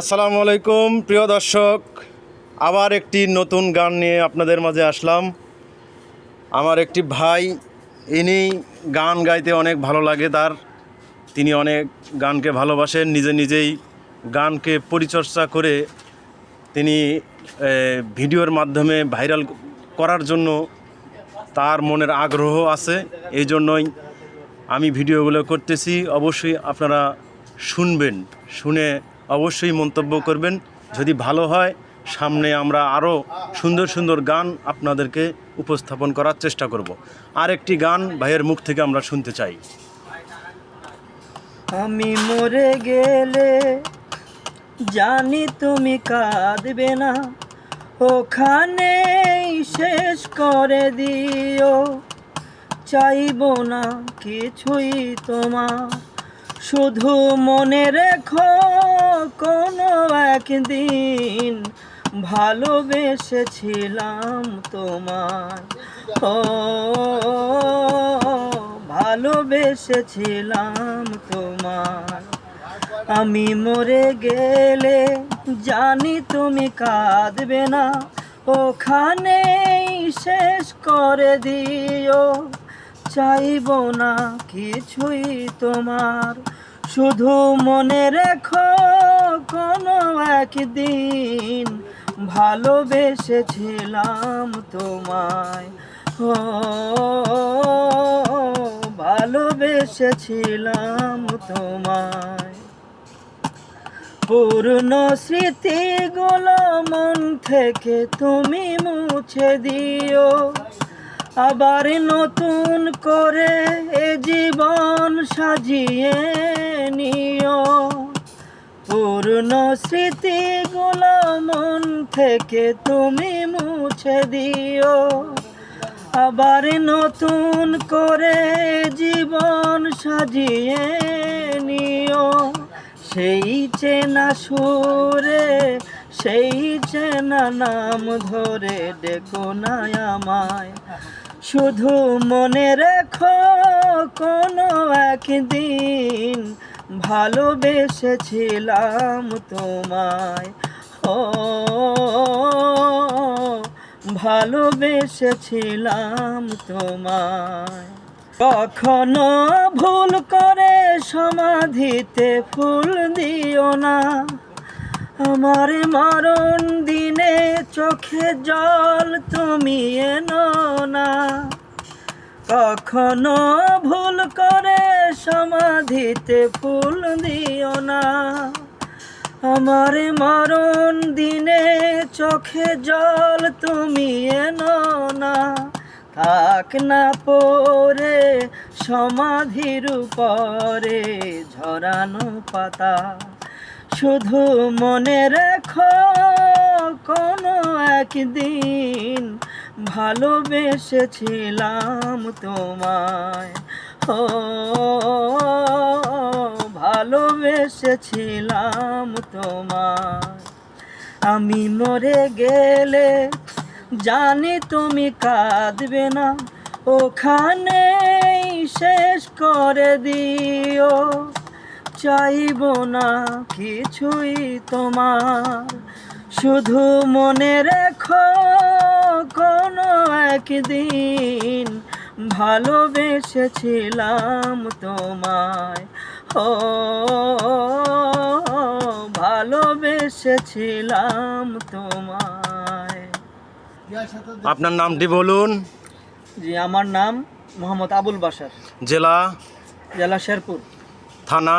আসসালামু আলাইকুম, প্রিয় দর্শক। আবার একটি নতুন গান নিয়ে আপনাদের মাঝে আসলাম। আমার একটি ভাই, ইনি গান গাইতে অনেক ভালো লাগে তার। তিনি অনেক গানকে ভালোবাসেন, নিজে নিজেই গানকে পরিচর্যা করে তিনি ভিডিওর মাধ্যমে ভাইরাল করার জন্য তার মনের আগ্রহ আছে। এই জন্যই আমি ভিডিওগুলো করতেছি। অবশ্যই আপনারা শুনবেন, শুনে অবশ্যই মন্তব্য করবেন। যদি ভালো হয়, সামনে আমরা আরও সুন্দর সুন্দর গান আপনাদেরকে উপস্থাপন করার চেষ্টা করব। আর একটি গান ভাইয়ের মুখ থেকে আমরা শুনতে চাই। আমি মরে গেলে জানি তুমি কাঁদবে না। ওখানে শেষ করে দিও। চাইব না কিছুই তোমার। শুধু মনে রেখো কোনো একদিন ভালোবেসেছিলাম তোমায়। ও, ভালোবেসেছিলাম তোমার আমি মরে গেলে জানি তুমি কাঁদবে না। ওখানেই শেষ করে দিও। চাইব না কিছুই তোমার। শুধু মনে রেখো কোনো একদিন ভালোবেসেছিলাম তোমায়। ও, ভালোবেসেছিলাম তোমায়। পূর্ণ স্মৃতিগুলো মন থেকে তুমি মুছে দিও। আবার নতুন করে এ জীবন সাজিয়ে নিও। পূর্ণ স্মৃতিগুলো মন থেকে তুমি মুছে দিও। আবার নতুন করে জীবন সাজিয়ে নিও। সেই চেনা সুরে, সেই চেনা নাম ধরে ডেকো না আমায়। শুধু মনে রেখো কোনো একদিন ভালোবেসেছিলাম তোমায়। ও, ভালোবেসেছিলাম তোমায়। কখনো ভুল করে সমাধিতে ফুল দিও না। আমার মরণ দিনে চোখে জল তুমি এনো না। কখনো ভুল করে সমাধিতে ফুল দিও না। আমার মরণ দিনে চোখে জল তুমি এনো না। থাক না পরে সমাধির উপরে ঝরানো পাতা। শুধু মনে রেখো কোনো একদিন ভালোবেসেছিলাম তোমায়। ও, ভালোবেসেছিলাম তোমায়। আমি মরে গেলে জানি তুমি কাঁদবে না। ওখানেই শেষ করে দিও। চাইব না কিছুই তোমার। শুধু মনে রেখো কোনো একদিন ভালোবেসেছিলাম তোমায়। ও ভালোবেসেছিলাম তোমায়। আপনার নামটি বলুন? জি আমার নাম মোহাম্মদ আবুল বাসার জেলা? জেলা শেরপুর। থানা?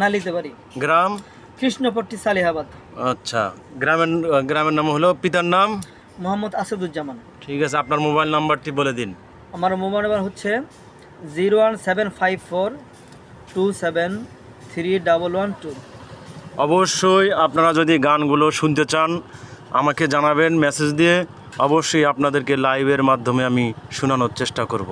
নালিতে বাড়ি গ্রাম? কৃষ্ণপট্টি সালিহাবাদ। আচ্ছা গ্রামের গ্রামের নাম হলো পিতার নাম? মোহাম্মদ আসাদুজ্জামান। ঠিক আছে আপনার মোবাইল নাম্বারটি বলে দিন। আমার মোবাইল নাম্বার হচ্ছে zero one seven five four two seven three double one two. অবশ্যই আপনারা যদি গানগুলো শুনতে চান আমাকে জানাবেন মেসেজ দিয়ে অবশ্যই আপনাদেরকে লাইভের মাধ্যমে আমি শোনানোর চেষ্টা করব।